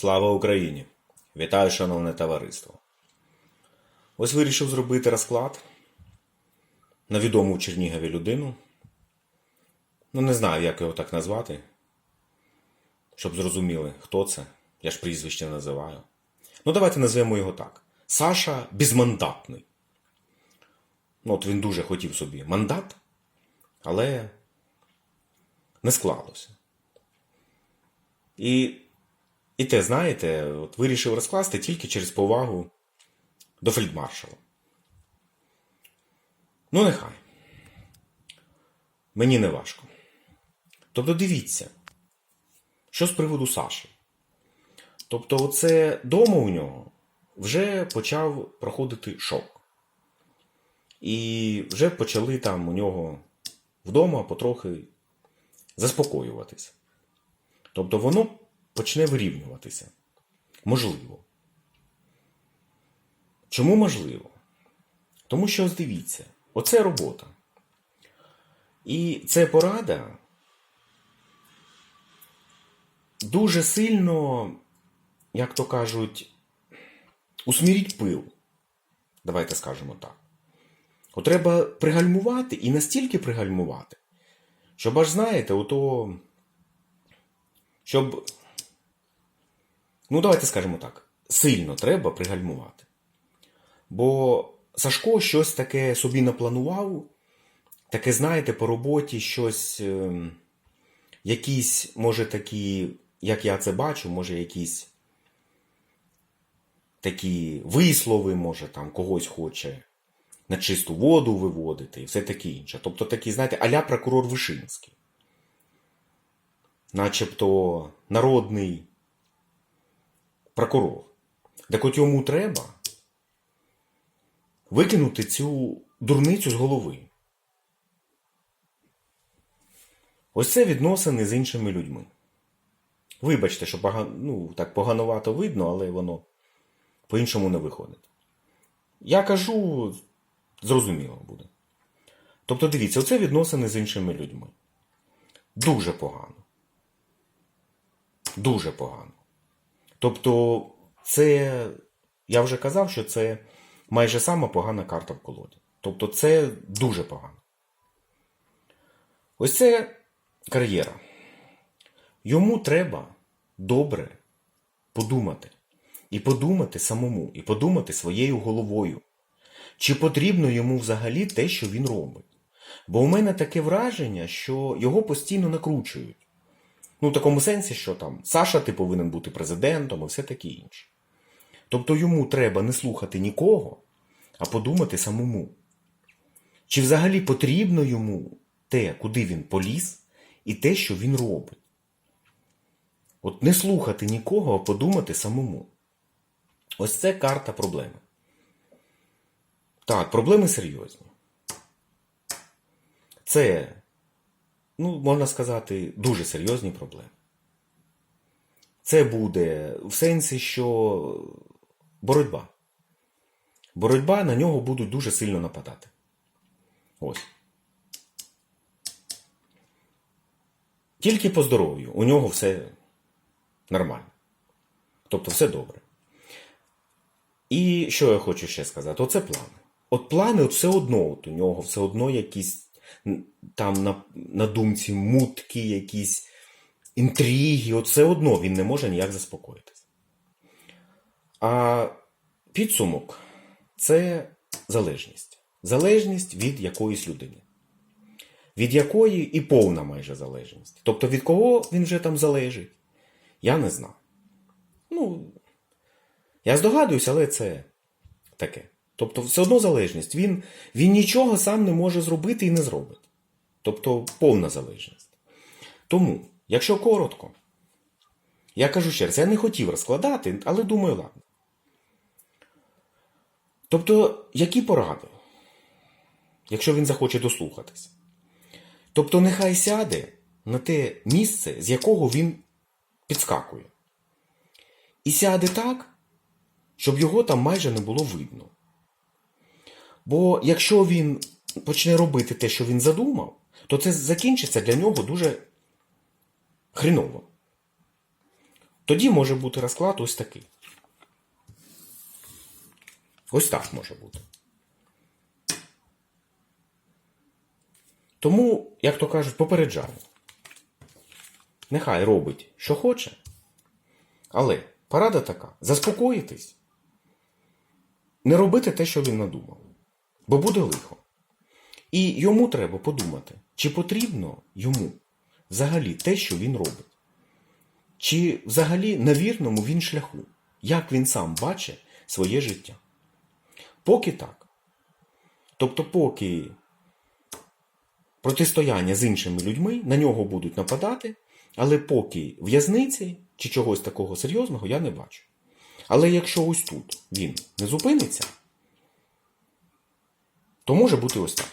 Слава Україні! Вітаю, шановне товариство. Ось вирішив зробити розклад на відому в Чернігові людину. Ну, не знаю, як його так назвати. Щоб зрозуміли, хто це. Я ж прізвище називаю. Ну, давайте назвемо його так: Саша безмандатний. Ну, от він дуже хотів собі мандат, але не склалося. І, і те, знаєте, от вирішив розкласти тільки через повагу до фельдмаршала. Ну, нехай. Мені не важко. Тобто дивіться, що з приводу Саші. Тобто, оце дома у нього вже почав проходити шок. І вже почали там у нього вдома потрохи заспокоюватися. Тобто воно почне вирівнюватися. Можливо. Чому можливо? Тому що ось дивіться, оце робота. І це порада дуже сильно, як то кажуть, усміріть пил. Давайте скажемо так. От треба пригальмувати і настільки пригальмувати, щоб аж знаєте, ото. Щоб. Ну, давайте скажемо так. Сильно треба пригальмувати. Бо Сашко щось таке собі напланував, таке, знаєте, по роботі щось, е, якісь, може, такі, як я це бачу, може, якісь такі вислови, може, там когось хоче на чисту воду виводити і все таке інше. Тобто такий, знаєте, аля прокурор Вишинський. Начебто народний прокурор. Так от йому треба викинути цю дурницю з голови. Ось це відносини з іншими людьми. Вибачте, що погано, ну, так поганувато видно, але воно по-іншому не виходить. Я кажу, зрозуміло буде. Тобто, дивіться, оце відносини з іншими людьми. Дуже погано. Дуже погано. Тобто, це, я вже казав, що це майже сама погана карта в колоді. Тобто, це дуже погано. Ось це кар'єра. Йому треба добре подумати. І подумати самому, і подумати своєю головою. Чи потрібно йому взагалі те, що він робить? Бо у мене таке враження, що його постійно накручують. Ну, в такому сенсі, що там Саша, ти повинен бути президентом і все таке інше. Тобто йому треба не слухати нікого, а подумати самому. Чи взагалі потрібно йому те, куди він поліз, і те, що він робить? От не слухати нікого, а подумати самому. Ось це карта проблеми. Так, проблеми серйозні. Це, ну, можна сказати, дуже серйозні проблеми. Це буде в сенсі, що боротьба. Боротьба на нього будуть дуже сильно нападати. Ось. Тільки по здоров'ю. У нього все нормально. Тобто все добре. І що я хочу ще сказати? Оце плани. От плани, от все одно, от у нього все одно якісь там на, на думці мутки, якісь інтриги, все одно він не може ніяк заспокоїтися. А підсумок це залежність. Залежність від якоїсь людини. Від якої і повна майже залежність. Тобто від кого він вже там залежить, я не знаю. Ну, я здогадуюся, але це таке. Тобто, все одно залежність. Він, він нічого сам не може зробити і не зробить. Тобто повна залежність. Тому, якщо коротко, я кажу ще раз, я не хотів розкладати, але думаю, ладно. Тобто, які поради, якщо він захоче дослухатись? Тобто, нехай сяде на те місце, з якого він підскакує. І сяде так, щоб його там майже не було видно. Бо якщо він почне робити те, що він задумав, то це закінчиться для нього дуже хріново. тоді може бути розклад ось такий. Ось так може бути. Тому, як то кажуть, попереджаю. Нехай робить, що хоче. Але порада така: заспокоїтись, не робити те, що він надумав. Бо буде лихо. І йому треба подумати, чи потрібно йому взагалі те, що він робить. Чи взагалі на вірному він шляху, як він сам бачить своє життя. Поки так. Тобто, поки протистояння з іншими людьми на нього будуть нападати, але поки в'язниці чи чогось такого серйозного я не бачу. Але якщо ось тут він не зупиниться, то може бути ось так.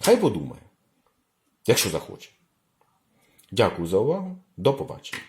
Хай подумає, якщо захоче. Дякую за увагу. До побачення.